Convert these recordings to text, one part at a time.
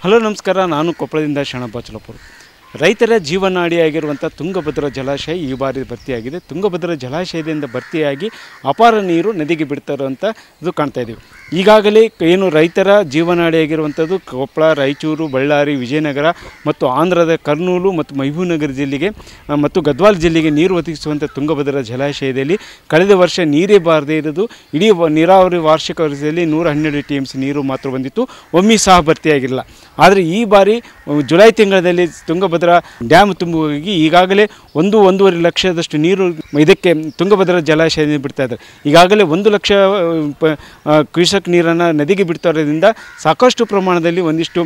Hello ನಮಸ್ಕಾರ ನಾನು ಕೊಪ್ಪಳದಿಂದ ಶರಣಬಾಚಲಪುರ ರೈತರ ಜೀವನಾಡಿಯಾಗಿರುವಂಥ ತುಂಗಭದ್ರಾ ಜಲಾಶಯ ಈ ಬಾರಿ ಭರ್ತಿಯಾಗಿದೆ. ತುಂಗಭದ್ರಾ ಜಲಾಶಯದಿಂದ ಭರ್ತಿಯಾಗಿ ಅಪಾರ ನೀರು ನದಿಗೆ ಬಿಡ್ತಾರಂತ ಇದು ಕಾಣ್ತಾ ಇದ್ದೀವಿ ಈಗಾಗಲೇ ಏನು ರೈತರ ಜೀವನಾಡಿಯಾಗಿರುವಂಥದ್ದು ಕೊಪ್ಪಳ, ರಾಯಚೂರು, ಬಳ್ಳಾರಿ, ವಿಜಯನಗರ ಮತ್ತು ಆಂಧ್ರದ ಕರ್ನೂಲು ಮತ್ತು ಮಹಬೂಬ್ನಗರ ಜಿಲ್ಲೆಗೆ ಮತ್ತು ಗದ್ವಾಲ್ ಜಿಲ್ಲೆಗೆ ನೀರು ಒದಗಿಸುವಂಥ ತುಂಗಭದ್ರಾ ಜಲಾಶಯದಲ್ಲಿ ಕಳೆದ ವರ್ಷ ನೀರೇ ಬಾರದೇ ಇರೋದು, ಇಡೀ ನೀರಾವರಿ ವಾರ್ಷಿಕ ವರ್ಷದಲ್ಲಿ ನೂರ ಹನ್ನೆರಡು ಟಿ ನೀರು ಮಾತ್ರ ಬಂದಿತ್ತು. ಒಮ್ಮೆ ಸಹ ಭರ್ತಿಯಾಗಿಲ್ಲ. ಆದರೆ ಈ ಬಾರಿ ಜುಲೈ ತಿಂಗಳಲ್ಲಿ ತುಂಗಭದ್ರಾ ಡ್ಯಾಮ್ ತುಂಬುವಾಗಿ ಈಗಾಗಲೇ ಒಂದು, ಒಂದೂವರೆ ಲಕ್ಷದಷ್ಟು ನೀರು ಇದಕ್ಕೆ ತುಂಗಭದ್ರಾ ಜಲಾಶಯದಿಂದ ಬಿಡ್ತಾ ಇದ್ದಾರೆ. ಈಗಾಗಲೇ ಒಂದು ಲಕ್ಷ ಕೃಷಕ್ ನೀರನ್ನು ನದಿಗೆ ಬಿಡ್ತಾ ಇರೋದ್ರಿಂದ ಸಾಕಷ್ಟು ಪ್ರಮಾಣದಲ್ಲಿ ಒಂದಿಷ್ಟು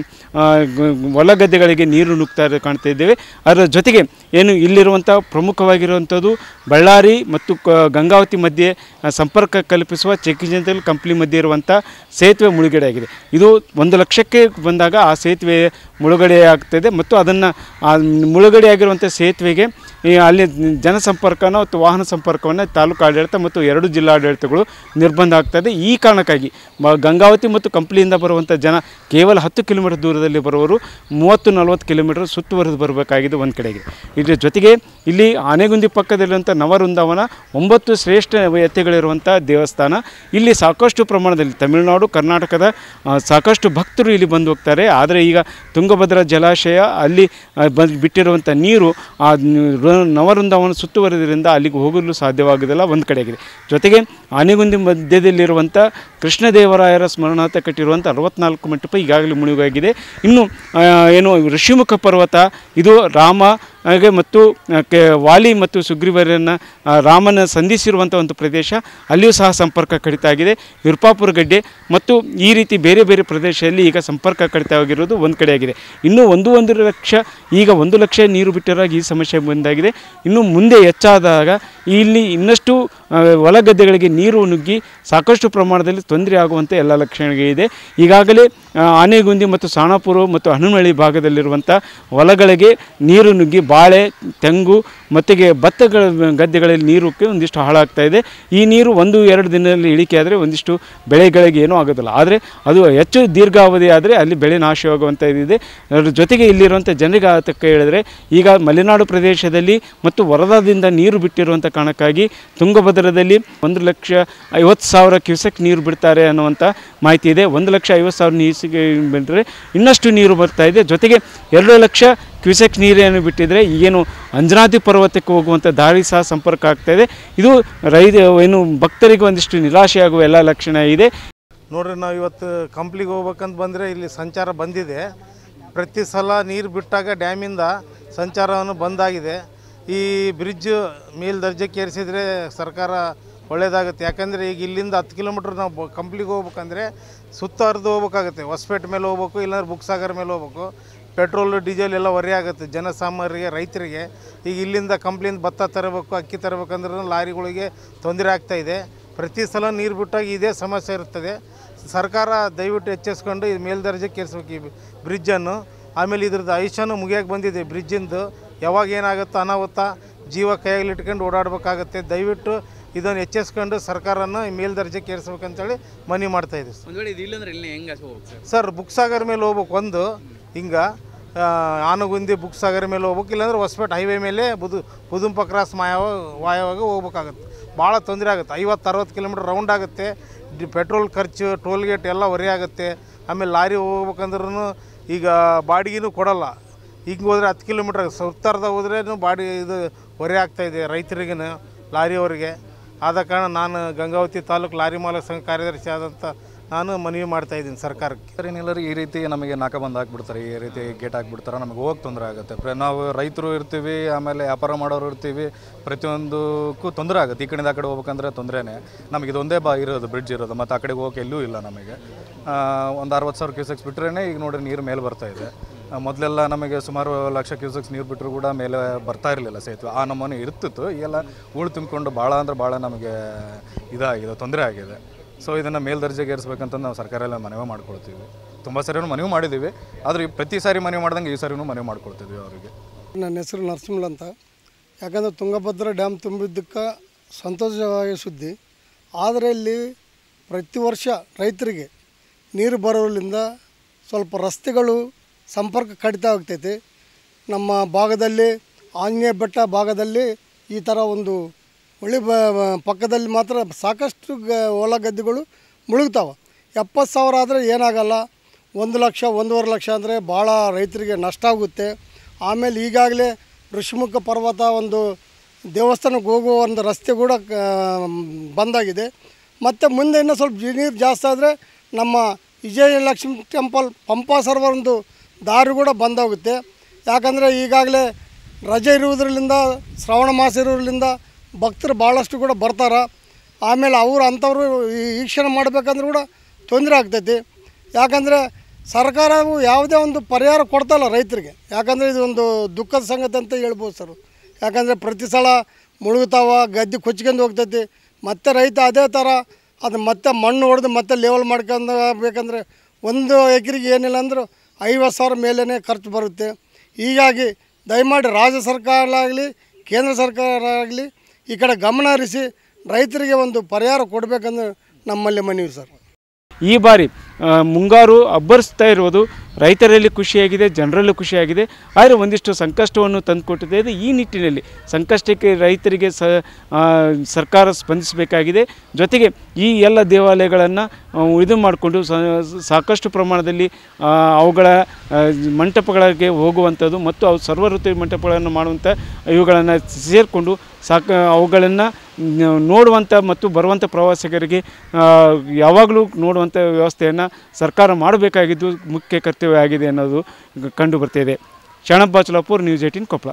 ಹೊಲ ಗದ್ದೆಗಳಿಗೆ ನೀರು ನುಗ್ತಾ ಕಾಣ್ತಾ ಇದ್ದೇವೆ. ಅದರ ಜೊತೆಗೆ ಏನು ಇಲ್ಲಿರುವಂಥ ಪ್ರಮುಖವಾಗಿರುವಂಥದ್ದು ಬಳ್ಳಾರಿ ಮತ್ತು ಗಂಗಾವತಿ ಮಧ್ಯೆ ಸಂಪರ್ಕ ಕಲ್ಪಿಸುವ ಚೆಕ್ಕಿಜಂತಲ್ ಕಂಪ್ಲಿ ಮಧ್ಯೆ ಇರುವಂಥ ಸೇತುವೆ ಮುಳುಗಡೆ ಆಗಿದೆ ಇದು ಒಂದು ಲಕ್ಷಕ್ಕೆ ಬಂದಾಗ ಆ ಸೇತುವೆ ಮುಳುಗಡೆ ಆಗ್ತದೆ ಮತ್ತು ಅದನ್ನು ಮುಳುಗಡೆ ಆಗಿರುವಂಥ ಸೇತುವೆಗೆ ಅಲ್ಲಿ ಜನಸಂಪರ್ಕನ ಮತ್ತು ವಾಹನ ಸಂಪರ್ಕವನ್ನು ತಾಲೂಕು ಆಡಳಿತ ಮತ್ತು ಎರಡು ಜಿಲ್ಲಾಡಳಿತಗಳು ನಿರ್ಬಂಧ ಆಗ್ತದೆ ಈ ಕಾರಣಕ್ಕಾಗಿ ಗಂಗಾವತಿ ಮತ್ತು ಕಂಪ್ಲಿಯಿಂದ ಬರುವಂಥ ಜನ ಕೇವಲ ಹತ್ತು ಕಿಲೋಮೀಟರ್ ದೂರದಲ್ಲಿ ಬರುವವರು ಮೂವತ್ತು ನಲವತ್ತು ಕಿಲೋಮೀಟರ್ ಸುತ್ತುವರೆದು ಬರಬೇಕಾಗಿದೆ ಒಂದು ಕಡೆಗೆ. ಇದರ ಜೊತೆಗೆ ಇಲ್ಲಿ ಆನೆಗುಂದಿ ಪಕ್ಕದಲ್ಲಿರುವಂಥ ನವವೃಂದಾವನ ಒಂಬತ್ತು ಶ್ರೇಷ್ಠ ಎತ್ತೆಗಳಿರುವಂಥ ದೇವಸ್ಥಾನ. ಇಲ್ಲಿ ಸಾಕಷ್ಟು ಪ್ರಮಾಣದಲ್ಲಿ ತಮಿಳುನಾಡು, ಕರ್ನಾಟಕದ ಸಾಕಷ್ಟು ಭಕ್ತರು ಇಲ್ಲಿ ಬಂದು ಹೋಗ್ತಾರೆ. ಆದರೆ ಈಗ ತುಂಗಭದ್ರಾ ಜಲಾಶಯ ಅಲ್ಲಿ ಬಂದು ಬಿಟ್ಟಿರುವಂಥ ನೀರು ಆ ನ- ನವವೃಂದಾವನ ಸುತ್ತುವರೆದ್ರಿಂದ ಅಲ್ಲಿಗೆ ಹೋಗಲು ಸಾಧ್ಯವಾಗುವುದಿಲ್ಲ ಒಂದು ಕಡೆಯಾಗಿದೆ. ಜೊತೆಗೆ ಆನೆಗುಂದಿ ಮಧ್ಯದಲ್ಲಿರುವಂಥ ಕೃಷ್ಣದೇವರಾಯರ ಸ್ಮರಣಾರ್ಥ ಕಟ್ಟಿರುವಂಥ ಅರವತ್ನಾಲ್ಕು ಮಂಟಪ ಈಗಾಗಲೇ ಮುಳುಗಾಗಿದೆ. ಇನ್ನು ಏನು ಋಷಿಮುಖ ಪರ್ವತ, ಇದು ರಾಮ, ಹಾಗೆ ಮತ್ತು ಕೆ, ವಾಲಿ ಮತ್ತು ಸುಗ್ರೀವರನ್ನು ರಾಮನ ಸಂಧಿಸಿರುವಂಥ ಒಂದು ಪ್ರದೇಶ. ಅಲ್ಲಿಯೂ ಸಹ ಸಂಪರ್ಕ ಕಡಿತ ಆಗಿದೆ ವಿರ್ಪಾಪುರ ಗಡ್ಡೆ ಮತ್ತು ಈ ರೀತಿ ಬೇರೆ ಬೇರೆ ಪ್ರದೇಶದಲ್ಲಿ ಈಗ ಸಂಪರ್ಕ ಕಡಿತ ಆಗಿರೋದು ಒಂದು ಕಡೆ ಇನ್ನು ಒಂದು ಒಂದು ಲಕ್ಷ, ಈಗ ಒಂದು ಲಕ್ಷ ನೀರು ಬಿಟ್ಟರಾಗಿ ಈ ಸಮಸ್ಯೆ ಬಂದಾಗಿದೆ. ಇನ್ನು ಮುಂದೆ ಹೆಚ್ಚಾದಾಗ ಇಲ್ಲಿ ಇನ್ನಷ್ಟು ಹೊಲಗದ್ದೆಗಳಿಗೆ ಹೊಲ ಗದ್ದೆಗಳಿಗೆ ನೀರು ನುಗ್ಗಿ ಸಾಕಷ್ಟು ಪ್ರಮಾಣದಲ್ಲಿ ತೊಂದರೆ ಆಗುವಂಥ ಎಲ್ಲ ಲಕ್ಷಣಗಳಿದೆ ಈಗಾಗಲೇ ಆನೆಗುಂದಿ ಮತ್ತು ಸಾಣಾಪುರ ಮತ್ತು ಹನುಮಳ್ಳಿ ಭಾಗದಲ್ಲಿರುವಂಥ ಹೊಲಗಳಿಗೆ ನೀರು ನುಗ್ಗಿ, ಬಾಳೆ, ತೆಂಗು ಮತ್ತಿಗೆ ಭತ್ತಗಳ ಗದ್ದೆಗಳಲ್ಲಿ ನೀರುಕ್ಕೆ ಒಂದಿಷ್ಟು ಹಾಳಾಗ್ತಾ ಇದೆ. ಈ ನೀರು ಒಂದು, ಎರಡು ದಿನದಲ್ಲಿ ಇಳಿಕೆ ಆದರೆ ಒಂದಿಷ್ಟು ಬೆಳೆಗಳಿಗೆ ಏನೂ ಆಗೋದಿಲ್ಲ. ಆದರೆ ಅದು ಹೆಚ್ಚು ದೀರ್ಘಾವಧಿ ಆದರೆ ಅಲ್ಲಿ ಬೆಳೆ ನಾಶವಾಗುವಂಥ ಇದಿದೆ. ಅದರ ಜೊತೆಗೆ ಇಲ್ಲಿರುವಂಥ ಜನರಿಗೆ ಆತಕ್ಕೆ ಹೇಳಿದ್ರೆ ಈಗ ಮಲೆನಾಡು ಪ್ರದೇಶದಲ್ಲಿ ಮತ್ತು ವರದಾದಿಂದ ನೀರು ಬಿಟ್ಟಿರುವಂಥ ಕಾರಣಕ್ಕಾಗಿ ತುಂಗಭದ್ರದಲ್ಲಿ ಒಂದು ಲಕ್ಷ ಐವತ್ತು ಸಾವಿರ ಕ್ಯೂಸೆಕ್ ನೀರು ಬಿಡ್ತಾರೆ ಅನ್ನುವಂಥ ಮಾಹಿತಿ ಇದೆ. ಒಂದು ಲಕ್ಷ ಐವತ್ತು ಸಾವಿರ ನೀರು ಬಿಟ್ಟರೆ ಇನ್ನಷ್ಟು ನೀರು ಬರ್ತಾ ಇದೆ. ಜೊತೆಗೆ ಎರಡು ಲಕ್ಷ ಕ್ಯೂಸೆಕ್ ನೀರೇನು ಬಿಟ್ಟಿದ್ರೆ ಏನು ಅಂಜನಾದ್ರಿ ಪರ್ವತಕ್ಕೆ ಹೋಗುವಂಥ ದಾರಿ ಸಹ ಸಂಪರ್ಕ ಆಗ್ತಾ ಇದೆ. ರೈತ, ಏನು ಭಕ್ತರಿಗೆ ಒಂದಿಷ್ಟು ನಿರಾಶೆ ಆಗುವ ಎಲ್ಲ ಲಕ್ಷಣ ಇದೆ. ನೋಡ್ರಿ, ನಾವು ಇವತ್ತು ಕಂಪ್ಲಿಗೆ ಹೋಗ್ಬೇಕಂತ ಬಂದರೆ ಇಲ್ಲಿ ಸಂಚಾರ ಬಂದಿದೆ. ಪ್ರತಿ ಸಲ ನೀರು ಬಿಟ್ಟಾಗ ಡ್ಯಾಮಿಂದ ಸಂಚಾರವನ್ನು ಬಂದಾಗಿದೆ. ಈ ಬ್ರಿಡ್ಜ್ ಮೇಲ್ದರ್ಜೆಕ್ಕೇರಿಸಿದರೆ ಏರಿಸಿದರೆ ಸರ್ಕಾರ ಒಳ್ಳೆಯದಾಗುತ್ತೆ ಯಾಕಂದರೆ ಈಗ ಇಲ್ಲಿಂದ ಹತ್ತು ಕಿಲೋಮೀಟ್ರ್ ನಾವು ಕಂಪ್ಲಿಗೆ ಹೋಗ್ಬೇಕಂದ್ರೆ ಸುತ್ತ ಹರಿದು ಹೋಗ್ಬೇಕಾಗುತ್ತೆ. ಹೊಸಪೇಟೆ ಮೇಲೆ ಹೋಗ್ಬೇಕು, ಇಲ್ಲಾಂದ್ರೆ ಬುಕ್ಸಾಗರ್ ಮೇಲೆ ಹೋಗ್ಬೇಕು. ಪೆಟ್ರೋಲು ಡೀಸೆಲ್ ಎಲ್ಲ ಹೊರೆ ಆಗುತ್ತೆ. ಜನಸಾಮಾನ್ಯರಿಗೆ ರೈತರಿಗೆ. ಈಗ ಇಲ್ಲಿಂದ ಕಂಪ್ಲಿಂದ ಭತ್ತ ತರಬೇಕು ಅಕ್ಕಿ ತರಬೇಕಂದ್ರೂ ಲಾರಿಗಳಿಗೆ ತೊಂದರೆ ಆಗ್ತಾ ಇದೆ. ಪ್ರತಿ ಸಲ ನೀರು ಬಿಟ್ಟಾಗ ಇದೇ ಸಮಸ್ಯೆ ಇರ್ತದೆ ಸರ್ಕಾರ ದಯವಿಟ್ಟು ಹೆಚ್ಚಿಸ್ಕೊಂಡು ಇದು ಮೇಲ್ದರ್ಜೆಗೆ ಏರಿಸ್ಬೇಕು ಈ ಬ್ರಿಡ್ಜನ್ನು. ಆಮೇಲೆ ಇದ್ರದ್ದು ಆಯುಷ್ಯನೂ ಮುಗಿಯೋಕೆ ಬಂದಿದೆ ಬ್ರಿಡ್ಜಿಂದು. ಯಾವಾಗ ಏನಾಗುತ್ತೋ ಅನಾಹುತ ಜೀವ ಕೈಯಲ್ಲಿ ಇಟ್ಕೊಂಡು ಓಡಾಡಬೇಕಾಗತ್ತೆ. ದಯವಿಟ್ಟು ಇದನ್ನು ಹೆಚ್ಚಿಸ್ಕೊಂಡು ಸರ್ಕಾರನ ಮೇಲ್ದರ್ಜೆಗೆ ಏರಿಸ್ಬೇಕಂತೇಳಿ ಮನವಿ ಮಾಡ್ತಾ ಇದ್ದೀವಿ ಸರ್. ಬುಕ್ಸಾಗರ್ ಇದು ಇಲ್ಲಂದ್ರೆ ಇಲ್ಲಿ ಹೆಂಗೆ ಸರ್? ಸರ್ ಮೇಲೆ ಹೋಗ್ಬೇಕು ಒಂದು. ಹಿಂಗೆ ಆನಗುಂದಿ ಬುಕ್ ಸಾಗರ ಮೇಲೆ ಹೋಗ್ಬೇಕು, ಇಲ್ಲಾಂದ್ರೆ ಹೊಸಪೇಟೆ ಹೈವೇ ಮೇಲೆ ಬುದು ಬುದುಂಪ ಕ್ರಾಸ್ ಮಾಯವ ವಾಯವಾಗ ಹೋಗ್ಬೇಕಾಗತ್ತೆ. ಭಾಳ ತೊಂದರೆ ಆಗುತ್ತೆ. ಐವತ್ತು, ಅರವತ್ತು ಕಿಲೋಮೀಟ್ರ್ ರೌಂಡ್ ಆಗುತ್ತೆ. ಪೆಟ್ರೋಲ್ ಖರ್ಚು, ಟೋಲ್ ಗೇಟ್ ಎಲ್ಲ ಹೊರೆ ಆಗುತ್ತೆ. ಆಮೇಲೆ ಲಾರಿ ಹೋಗ್ಬೇಕಂದ್ರೂ ಈಗ ಬಾಡಿಗೆನೂ ಕೊಡಲ್ಲ. ಹಿಂಗೆ ಹೋದರೆ ಹತ್ತು ಕಿಲೋಮೀಟ್ರ್ ಸುತ್ತಾರ್ದಾಗ ಹೋದ್ರೆ ಬಾಡಿ, ಇದು ಹೊರೆ ಆಗ್ತಾಯಿದೆ ರೈತರಿಗೂ ಲಾರಿಯವರಿಗೆ. ಆದ ಕಾರಣ ನಾನು ಗಂಗಾವತಿ ತಾಲೂಕು ಲಾರಿ ಮಾಲಕ ಸಂಘ ಕಾರ್ಯದರ್ಶಿ ಆದಂಥ ನಾನು ಮನವಿ ಮಾಡ್ತಾ ಇದ್ದೀನಿ ಸರ್ಕಾರಕ್ಕೆ. ಸರ್, ಏನಿಲ್ಲ ರೀ, ಈ ರೀತಿ ನಮಗೆ ನಾಕ ಬಂದು ಹಾಕ್ಬಿಡ್ತಾರೆ ಈ ರೀತಿ ಗೇಟ್ ಹಾಕ್ಬಿಡ್ತಾರೆ ನಮಗೆ ಹೋಗಕ್ಕೆ ತೊಂದರೆ ಆಗುತ್ತೆ. ನಾವು ರೈತರು ಇರ್ತೀವಿ, ಆಮೇಲೆ ವ್ಯಾಪಾರ ಮಾಡೋರು ಇರ್ತೀವಿ, ಪ್ರತಿಯೊಂದಕ್ಕೂ ತೊಂದರೆ ಆಗುತ್ತೆ. ಈ ಕಡೆಯಿಂದ ಆ ಕಡೆ ಹೋಗ್ಬೇಕಂದ್ರೆ ತೊಂದರೆನೇ. ನಮಗೆ ಇದೊಂದೇ ಬಾ ಇರೋದು ಬ್ರಿಡ್ಜ್ ಇರೋದು, ಮತ್ತು ಆ ಕಡೆಗೆ ಹೋಗಕ್ಕೆ ಎಲ್ಲೂ ಇಲ್ಲ ನಮಗೆ. ಒಂದು ಅರವತ್ತು ಸಾವಿರ ಕ್ಯೂಸೆಕ್ಸ್ ಬಿಟ್ರೇ ಈಗ ನೋಡಿರಿ ನೀರು ಮೇಲೆ ಬರ್ತಾ ಇದೆ. ಮೊದಲೆಲ್ಲ ನಮಗೆ ಸುಮಾರು ಲಕ್ಷ ಕ್ಯೂಸೆಕ್ಸ್ ನೀರು ಬಿಟ್ಟರು ಕೂಡ ಮೇಲೆ ಬರ್ತಾ ಇರಲಿಲ್ಲ ಸೇತುವೆ ಆ ನಮ್ಮನೆ ಇರ್ತಿತ್ತು, ಈಗೆಲ್ಲ ಹೂಳು ತುಂಬಿಕೊಂಡು ಭಾಳ ಅಂದ್ರೆ ಭಾಳ ನಮಗೆ ಇದಾಗಿದೆ, ತೊಂದರೆ ಆಗಿದೆ. ಸೊ ಇದನ್ನು ಮೇಲ್ದರ್ಜೆಗೇರಿಸ್ಬೇಕಂತ ನಾವು ಸರ್ಕಾರ ಎಲ್ಲ ಮನವಿ ಮಾಡ್ಕೊಳ್ತೀವಿ. ತುಂಬ ಸರಿನೂ ಮನವಿ ಮಾಡಿದ್ದೀವಿ ಆದರೆ ಪ್ರತಿ ಸಾರಿ ಮನವಿ ಮಾಡ್ದಂಗೆ ಈ ಸಾರಿನೂ ಮನವಿ ಮಾಡ್ಕೊಳ್ತಿದ್ವಿ ಅವರಿಗೆ. ನನ್ನ ಹೆಸರು ನರಸಿಂಹಲ್ ಅಂತ. ಯಾಕಂದರೆ ತುಂಗಭದ್ರಾ ಡ್ಯಾಮ್ ತುಂಬಿದ್ದಕ್ಕೆ ಸಂತೋಷವಾಗಿ ಸುದ್ದಿ. ಆದರೆ ಇಲ್ಲಿ ಪ್ರತಿ ವರ್ಷ ರೈತರಿಗೆ ನೀರು ಬರೋದ್ರಿಂದ ಸ್ವಲ್ಪ ರಸ್ತೆಗಳು ಸಂಪರ್ಕ ಕಡಿತ ಆಗ್ತೈತಿ. ನಮ್ಮ ಭಾಗದಲ್ಲಿ, ಆಂಜನೇಯ ಬೆಟ್ಟ ಭಾಗದಲ್ಲಿ ಈ ಥರ ಒಂದು ಬ- ಪಕ್ಕದಲ್ಲಿ ಮಾತ್ರ ಸಾಕಷ್ಟು ಗ ಹೊಲ ಗದ್ದೆಗಳು ಮುಳುಗ್ತಾವೆ. ಎಪ್ಪತ್ತು ಸಾವಿರ ಆದರೆ ಏನಾಗಲ್ಲ. ಒಂದು ಲಕ್ಷ, ಒಂದೂವರೆ ಲಕ್ಷ ಅಂದರೆ ಭಾಳ ರೈತರಿಗೆ ನಷ್ಟ ಆಗುತ್ತೆ. ಆಮೇಲೆ ಈಗಾಗಲೇ ಋಷಿಮುಖ ಪರ್ವತ ಒಂದು ದೇವಸ್ಥಾನಕ್ಕೆ ಹೋಗುವ ಒಂದು ರಸ್ತೆ ಕೂಡ ಬಂದಾಗಿದೆ. ಮತ್ತು ಮುಂದೆ ಇನ್ನೂ ಸ್ವಲ್ಪ ನೀರು ಜಾಸ್ತಿ ಆದರೆ ನಮ್ಮ ವಿಜಯಲಕ್ಷ್ಮಿ ಟೆಂಪಲ್ ಪಂಪಾ ಸರ್ವರ್ ಒಂದು ದಾರಿ ಕೂಡ ಬಂದೋಗುತ್ತೆ. ಯಾಕಂದರೆ ಈಗಾಗಲೇ ರಜೆ ಇರುವುದರಿಂದ, ಶ್ರಾವಣ ಮಾಸ ಇರೋದ್ರಿಂದ ಭಕ್ತರು ಭಾಳಷ್ಟು ಕೂಡ ಬರ್ತಾರೆ. ಆಮೇಲೆ ಅವರು ಅಂಥವ್ರು ಈ- ವೀಕ್ಷಣೆ ಮಾಡಬೇಕಂದ್ರೂ ಕೂಡ ತೊಂದರೆ ಆಗ್ತೈತಿ. ಯಾಕಂದರೆ ಸರ್ಕಾರವು ಯಾವುದೇ ಒಂದು ಪರಿಹಾರ ಕೊಡ್ತಲ್ಲ ರೈತರಿಗೆ. ಯಾಕಂದರೆ ಒಂದು ದುಃಖದ ಸಂಗತಿ ಅಂತ ಹೇಳ್ಬೋದು ಸರ್. ಯಾಕಂದರೆ ಪ್ರತಿ ಸಲ ಮುಳುಗುತ್ತಾವ ಗದ್ದೆ ಕೊಚ್ಕೊಂಡು ಹೋಗ್ತೈತಿ. ಮತ್ತೆ ರೈತ ಅದೇ ಥರ ಅದು ಮತ್ತೆ ಮಣ್ಣು ಹೊಡೆದು ಮತ್ತೆ ಲೆವೆಲ್ ಮಾಡ್ಕೊಂಡು ಬೇಕಂದರೆ ಒಂದು ಎಕರೆಗೆ ಏನಿಲ್ಲ ಅಂದರೂ ಐವತ್ತು ಸಾವಿರ ಮೇಲೇ ಖರ್ಚು ಬರುತ್ತೆ. ಹೀಗಾಗಿ ದಯಮಾಡಿ ರಾಜ್ಯ ಸರ್ಕಾರ ಆಗಲಿ, ಕೇಂದ್ರ ಸರ್ಕಾರ ಆಗಲಿ ಈ ಕಡೆ ಗಮನ ಹರಿಸಿ ರೈತರಿಗೆ ಒಂದು ಪರಿಹಾರ ಕೊಡಬೇಕಂದ್ರೆ ನಮ್ಮಲ್ಲಿ ಮನವಿ ಸರ್. ಈ ಬಾರಿ ಮುಂಗಾರು ಅಬ್ಬರಿಸ್ತಾ ಇರುವುದು ರೈತರಲ್ಲಿ ಖುಷಿಯಾಗಿದೆ, ಜನರಲ್ಲೂ ಖುಷಿಯಾಗಿದೆ. ಆದರೆ ಒಂದಿಷ್ಟು ಸಂಕಷ್ಟವನ್ನು ತಂದುಕೊಟ್ಟಿದೆ. ಇದು ಈ ನಿಟ್ಟಿನಲ್ಲಿ ಸಂಕಷ್ಟಕ್ಕೆ ರೈತರಿಗೆ ಸ ಸರ್ಕಾರ ಸ್ಪಂದಿಸಬೇಕಾಗಿದೆ. ಜೊತೆಗೆ ಈ ಎಲ್ಲ ದೇವಾಲಯಗಳನ್ನು ಇದು ಮಾಡಿಕೊಂಡು ಸಾಕಷ್ಟು ಪ್ರಮಾಣದಲ್ಲಿ ಅವುಗಳ ಮಂಟಪಗಳಿಗೆ ಹೋಗುವಂಥದ್ದು ಮತ್ತು ಅವು ಸರ್ವ ಋತು ಮಂಟಪಗಳನ್ನು ಮಾಡುವಂಥ ಇವುಗಳನ್ನು ಸೇರಿಕೊಂಡು ಸಾಕ ಅವುಗಳನ್ನು ನೋಡುವಂಥ ಮತ್ತು ಬರುವಂಥ ಪ್ರವಾಸಿಗರಿಗೆ ಯಾವಾಗಲೂ ನೋಡುವಂಥ ವ್ಯವಸ್ಥೆಯನ್ನು ಸರ್ಕಾರ ಮಾಡಬೇಕಾಗಿದ್ದು ಮುಖ್ಯ ಕರ್ತವ್ಯ ಆಗಿದೆ ಅನ್ನೋದು ಕಂಡು ಬರ್ತಿದೆ. Sharanappa Chalapur, news eighteen Koppal